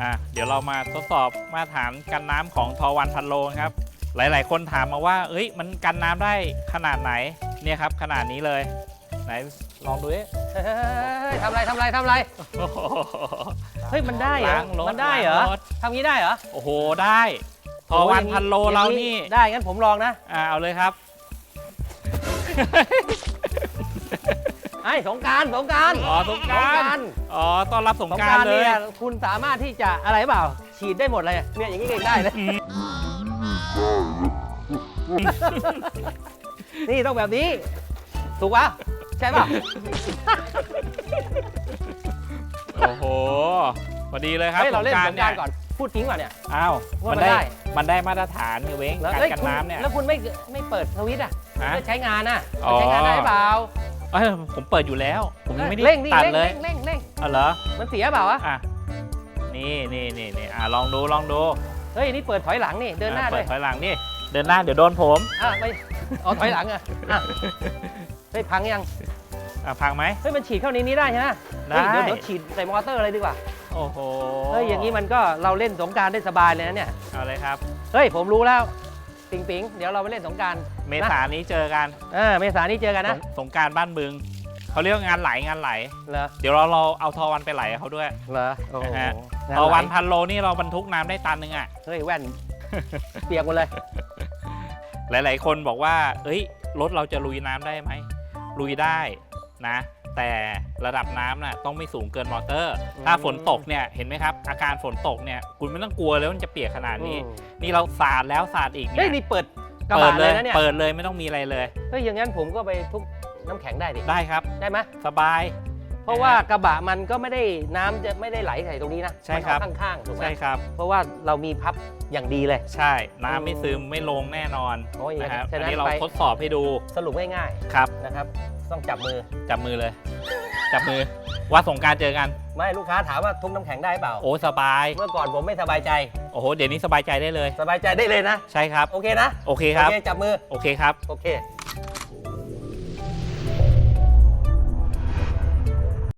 อะเดี๋ยวเรามาทดสอบมาตรฐานกันน้ำของทอวันพันโลครับ หลาย ๆ คนถามมาว่า เอ้ย มันกันน้ำได้ขนาดไหน เนี่ยครับ ขนาดนี้เลย ไหนลองดูดิเฮ้ยทำอะไรทำอะไรทำอะไรโอ้โหเฮ้ย มันได้เหรอล้างรถมันได้เหรอล้างรถทำงี้ได้เหรอ โอ้โห ได้ทอวันโยย่งพันโลอย่งเรานี่ ได้ งั้นผมลองนะ อ่า เอาเลยครับไอ้ สงกรารสงกรารอ๋อสงกรานต์ต์อ๋อต้อนรับสสงงกกรารารเลยเนี่ยคุณสามารถที่จะอะไรเปล่า ฉีดได้หมดเลยเนี่ยอย่างนี้ก็ได้เลย นี่ต้องแบบนี้ ถูกปะใช่ป่ะ โอ้โหพอดีเลยครับเฮ้ยเราเล่นสงกเนี่รายรก่อนพูดจริงป่ะเนี่ย อ้าวว่ามันมันได้ ได้มันได้มาตรฐานเนี่ยเว้งแล้วการเอ้ยกันคุณน้ำเนี่ย แล้วคุณไม่ไม่เปิดสวิตช์อะฮะเพื่อใช้งานอะอ๋อมันใช้งานได้เปล่า เอ้ยผมเปิดอยู่แล้ว ผมยังไม่ได้เร่งดิตัดเร่งเลยเร่งเร่งเร่งอ๋อเหรอมันเสียเปล่าวะอะนี่นี่นี่นี่อะลองดูลองดูเฮ้ยนี่เปิดถอยหลังนี่เดินหน้าอะด้เปิวดยถอยหลังนี่เดินหน้าเดี๋ยวโดนผมอะไม่เอาถอยหลังอะอะเฮ้ยพังยังอะพังไหม เฮ้ยมันฉีดเข้าในนี้ได้ใช่ไหมได้ เฮ้ยเดี๋ยวเดี๋ยวฉีดใส่มอเตอร์เลยดีกว่าโอ้โหเฮ้ยอย่างนี้มันก็เราเล่นสงกรารได้สบายเลยนะเนี่ยเอาเลยครับ เฮ้ยผมรู้แล้ว ปิงปิงเดี๋ยวเราไปเล่นสงกรารเมษายนนี้เจอกันเออเมษายนนี้เจอกันนะสงสงกรารบ้านบึงเขาเรียกว่างานไหลงานไหล เหรอเดี๋ยวเราเราเอาทอวันไปไหลกับเขาด้วย เหรอโอ้โหนะฮะงาทอวันไหลพันโลนี่เราบรรทุกน้ำได้ตันหนึงอะ เฮ้ยแว่น เปียกหมดเลย หลาย ๆ คนบอกว่า เอ้ย รถเราจะลุยน้ำได้ไหม ลุยได้นะ แต่ ระดับน้ำน่ะต้องไม่สูงเกินมอเตอร์อืมถ้าฝนตกเนี่ยเห็นไหมครับ อาการฝนตกเนี่ยคุณไม่ต้องกลัวเลยว่ามันจะเปียกขนาดนี้อืมนี่เราสาดแล้วสาดอีกเฮ้เนี่ยยนี่เปิดกระเปิบะดเลเลยยนะเนี่ยเปิดเลยไม่ต้องมีอะไรเลยเฮ้ยอย่างนั้นผมก็ไปทุบน้ำแข็งได้ดิได้ครับ ได้ไหมสบาย เพราะว่ากระบะมันก็ไม่ได้น้ำจะไม่ได้ไหลใส่ตรงนี้นะใช่ครับ มันเอาข้างๆถูกไหมใช่ครับ เพราะว่าเรามีพับอย่างดีเลย ใช่น้ำไม่ซึมไม่ลงแน่นอนโอ้ยนะครับฉะอันนั้นนี้เราไป ทดสอบให้ดูสรุปง่ายครับ ๆนะครับ ต้องจับมือจับมือเลย จับมือว่าสงกรารเจอกัน ไม่ลูกค้าถามว่าทุบน้ำแข็งได้เปล่า โอ้สบาย เมื่อก่อนผมไม่สบายใจ โอ้โห เดี๋ยวนี้สบายใจได้เลย สบายใจได้เลยนะ ใช่ครับ โอเคนะ โอเคครับ โอเค จับมือ โอเคครับ โอเค